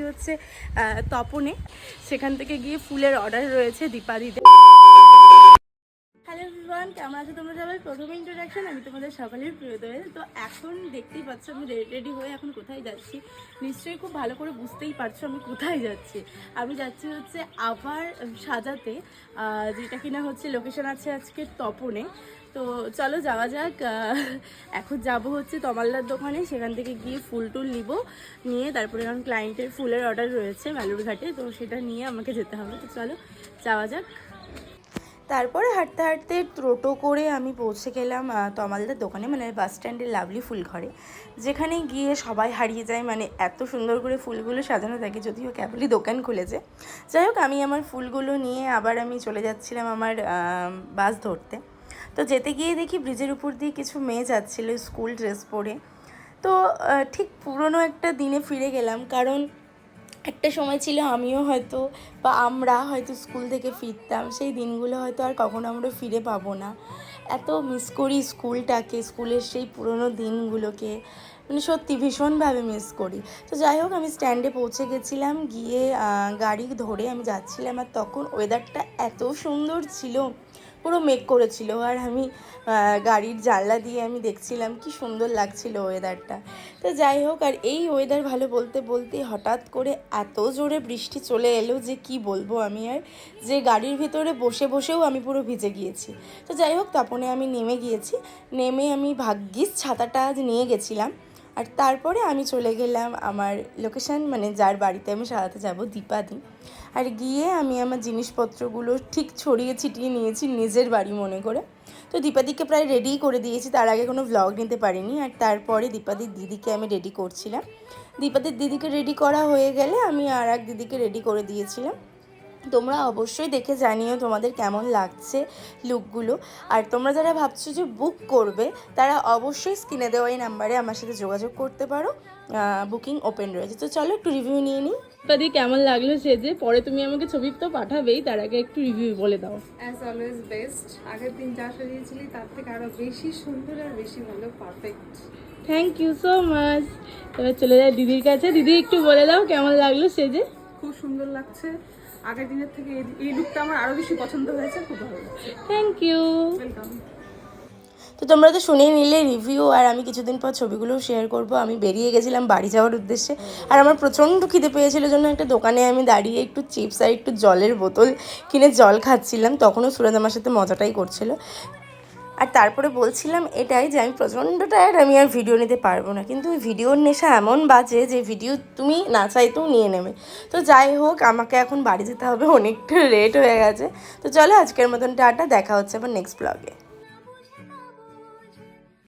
যাচ্ছি হচ্ছে তপনে। সেখান থেকে গিয়ে ফুলের অর্ডার রয়েছে হ্যালো এভরিওয়ান কেমন আছো তোমরা সবাই? প্রথম ইন্ট্রোডাকশন আমি তোমাদের সকালের প্রিয় দোয়েল। তো এখন দেখতেই পাচ্ছ, আমি রেডি হয়ে এখন কোথায় যাচ্ছি? নিশ্চয়ই খুব ভালো করে বুঝতেই পারছ আমি কোথায় যাচ্ছি। আমি যাচ্ছি হচ্ছে আবার সাজাতে যেটা কিনা হচ্ছে লোকেশন আছে আজকে তপনে। তো চলো যাওয়া যাক এখন যাব হচ্ছে তমালদার দোকানে, সেখান থেকে গিয়ে ফুল টুল নিব, নিয়ে তারপরে কারণ ক্লায়েন্টের ফুলের অর্ডার রয়েছে বালুরঘাটে তো সেটা নিয়ে আমাকে যেতে হবে। তো চলো যাওয়া যাক। তারপরে হাঁটতে হাঁটতে টোটো করে আমি পৌঁছে গেলাম তমালদার দোকানে মানে বাস স্ট্যান্ডের লাভলি ফুল ঘরে। যেখানে গিয়ে সবাই হারিয়ে যায় মানে এত সুন্দর করে ফুলগুলো সাজানো থাকে, যদিও ক্যাবলি দোকান খুলেছে। যাই হোক, আমি আমার ফুলগুলো নিয়ে আবার আমি চলে যাচ্ছিলাম আমার বাস ধরতে। তো যেতে গিয়ে দেখি ব্রিজের উপর দিয়ে কিছু মেয়ে যাচ্ছিল স্কুল ড্রেস পরে। তো ঠিক পুরনো একটা দিনে ফিরে গেলাম, কারণ একটা সময় ছিল আমিও হয়তো বা আমরা হয়তো স্কুল থেকে ফিরতাম, সেই দিনগুলো হয়তো আর কখনো আমরা ফিরে পাবো না। এত মিস করি স্কুলটাকে, স্কুলের সেই পুরনো দিনগুলোকে মানে সত্যি ভীষণভাবে মিস করি। তো যাই হোক, আমি স্ট্যান্ডে পৌঁছে গেছিলাম, গিয়ে গাড়ি ধরে আমি যাচ্ছিলাম আর তখন ওয়েদারটা এত সুন্দর ছিল পুরো মেঘ করেছিল। আর আমি গাড়ির জানলা দিয়ে আমি দেখছিলাম কি সুন্দর লাগছিল ওয়েদারটা তো যাই হোক, আর এই ওয়েদার ভালো বলতে বলতে হঠাৎ করে এত জোরে বৃষ্টি চলে এলো যে কি বলব আমি আর, যে গাড়ির ভিতরে বসে বসেও আমি পুরো ভিজে গিয়েছি। তো যাই হোক, তপনে আমি নেমে গিয়েছি। নেমে আমি ভাগ্যিস ছাতাটা আজ নিয়ে গেছিলাম। আর তারপরে আমি চলে গেলাম আমার লোকেশন মানে যার বাড়িতে আমি সারাতে যাব, দীপাদি। আর গিয়ে আমি আমার জিনিসপত্রগুলো ঠিক ছড়িয়ে ছিটিয়ে নিয়েছি নিজের বাড়ি মনে করে। তো দীপাদিকে প্রায় রেডি করে দিয়েছি, তার আগে কোনো ভ্লগ নিতে পারিনি। আর তারপরে দীপাদির দিদিকে আমি রেডি করছিলাম। দীপাদির দিদিকে রেডি করা হয়ে গেলে আমি আর এক দিদিকে রেডি করে দিয়েছিলাম। তোমরা অবশ্যই দেখে জানিও তোমাদের কেমন লাগছে লুকগুলো আর তোমরা যারা ভাবছ যে বুক করবে তারা অবশ্যই স্ক্রিনে দেওয়া এই নাম্বারে আমার সাথে যোগাযোগ করতে পারো। বুকিং ওপেন রয়েছে। তো চলো একটু রিভিউ নিয়ে নিই। দি কেমন লাগল সেজে পরে তুমি আমাকে ছবি তো পাঠাবেই তার আগে একটু রিভিউ বলে দাও। অ্যাজ অলওয়েজ বেস্ট আগের দিন যা সাজিয়েছিলি তার থেকে আরও বেশি সুন্দর আর বেশি ভালো perfect thank you so much এবার চলে যাই দিদির কাছে। দিদি একটু বলে দাও কেমন লাগল সেজে খুব সুন্দর লাগছে। আগের দিনের থেকে এই- লুকটা আমার আরও বেশি পছন্দ হয়েছে খুব ভালো থ্যাংক ইউ ওয়েলকাম তো তোমরা তো শুনেই নিলে রিভিউ আর আমি কিছুদিন পর ছবিগুলো শেয়ার করব। আমি বেরিয়ে গেছিলাম বাড়ি যাওয়ার উদ্দেশ্যে আর আমার প্রচণ্ড খিদে পেয়েছিল জন্য একটা দোকানে আমি দাঁড়িয়ে একটু চিপস আর একটু জলের বোতল কিনে জল খাচ্ছিলাম। তখনও সুরেন্দ্র আমার সাথে মজাটাই করছিল। আর তারপরে বলছিলাম এটাই যে আমি প্রচণ্ড টায়ার্ড আমি আর ভিডিও নিতে পারব না। কিন্তু ভিডিওর নেশা এমন বাজে যে ভিডিও তুমি না চাইতেও নিয়ে নেবে। তো যাই হোক, আমাকে এখন বাড়ি যেতে হবে, অনেকটা লেট হয়ে গেছে। তো চলো আজকের মতন টাটা, দেখা হচ্ছে আবার নেক্সট ব্লগে